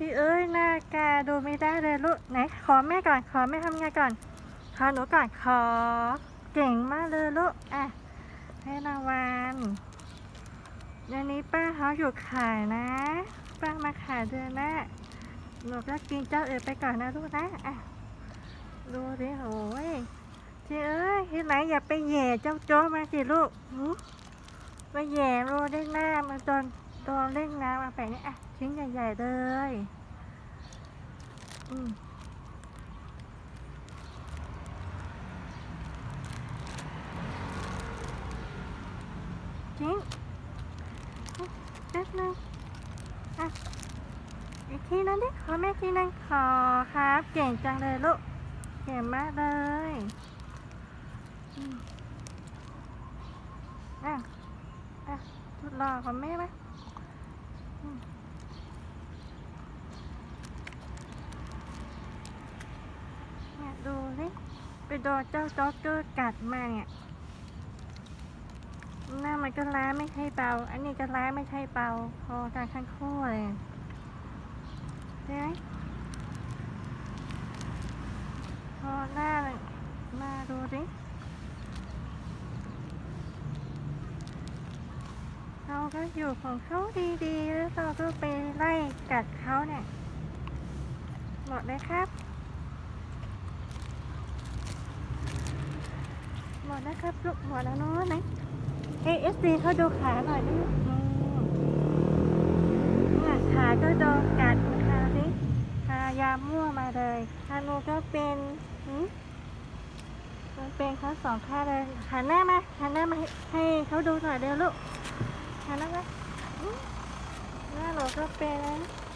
ที่เอ้ยหน้าแกดูไม่ได้เลยลูกไหนขอแม่ก่อนขอแม่ทำไงก่อน ขอหนูก่อนขอ เก่งมากเลยลูกอะให้รางวัลเดี๋ยวนี้ป้าเขาหยุดขายนะ ป้ามาขายเดือนหน้าหนูก็กินเจ้าเอ๋ไปก่อนนะลูกนะอะดูดิโอ้ยที่เอ้ยที่ไหนอย่าไปแย่เจ้าโจ้มาสิลูกหึไปแย่โรได้หน้ามันตอน ตอนเล่นน้ำมาไปเนี่อะชิ้นใหญ่ๆเลยอืมจริงแป๊บนึงอะอีกทีนึงดิขอแม่ทีนึงขอครับ เก่งจังเลยลูกเก่งมากเลยอะอะทดลองของแม่ไหม เนี่ยดูสิไปโดนเจ้าจ็อกเกอร์กัดมาเนี่ยหน้ามันก็ล้าไม่ใช่เบา อันนี้ก็ล้าไม่ใช่เบา พอกันทั้งคู่เลยใช่ไหมพอหน้าเลยมาดูสิเรา ก็อยู่ของเขาดีๆ แล้วเราก็ไปไล่กัดเขาเนี่ยหมดเลยครับ หมดแล้วครับลูกหมดแล้วเนาะไหน ASD เขาดูขาหน่อยดิอืมเนี่ยขาก็โดนกัดนะคะสิทายามั่วมาเลยฮานูก็เป็นมันเป็นเขาสองข้างเลยหันหน้ามาหันหน้ามาให้เขาดูหน่อยเร็วลูก นหน้ามาอืมหน้าหนูก็เป็นนะ